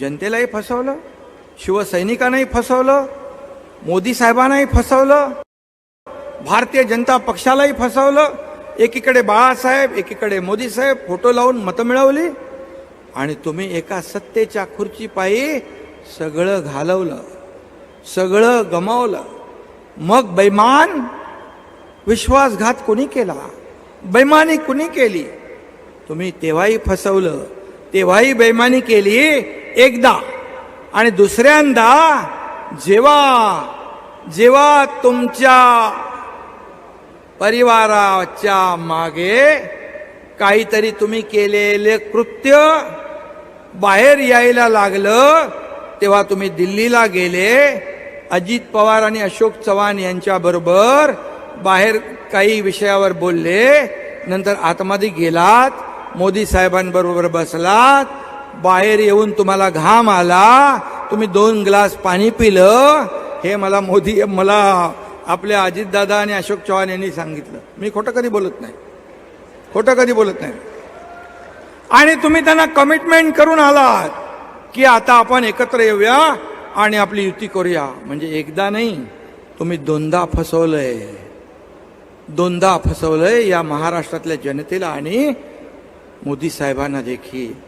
जनतेलाही फसवलं शिवसैनिकांनाही फसवलं मोदी साहेबांनाही फसवलं भारतीय जनता पक्षालाही फसवलं. एकीकडे बाळासाहेब एकीकडे मोदी साहेब फोटो लावून मतं मिळवली आणि तुम्ही एका सत्तेच्या खुर्चीपायी सगळं घालवलं सगळं गमावलं. मग बैमान विश्वासघात कोणी केला? बैमानी कुणी केली? तुम्ही तेव्हाही फसवलं तेव्हाही बैमानी केली एकदा. आणि दुसऱ्यांदा जेव्हा जेव्हा तुमच्या परिवाराच्या मागे काहीतरी तुम्ही केलेले कृत्य बाहेर यायला लागलं तेव्हा तुम्ही दिल्लीला गेले. अजित पवार आणि अशोक चव्हाण यांच्याबरोबर बाहेर काही विषयावर बोलले. नंतर आतमध्ये गेलात. मोदी साहेबांबरोबर बसलात. बाहेर येऊन तुम्हाला घाम आला तुम्ही दोन ग्लास पाणी पिलं हे मला मोदी मला आपल्या अजितदादा आणि अशोक चव्हाण यांनी सांगितलं. मी खोटं कधी बोलत नाही. खोटं कधी बोलत नाही. आणि तुम्ही त्यांना कमिटमेंट करून आलात की आता आपण एकत्र येऊया आणि आपली युती करूया. म्हणजे एकदा नाही तुम्ही दोनदा फसवलंय. दोनदा फसवलंय या महाराष्ट्रातल्या जनतेला आणि मोदी साहेबांना देखील.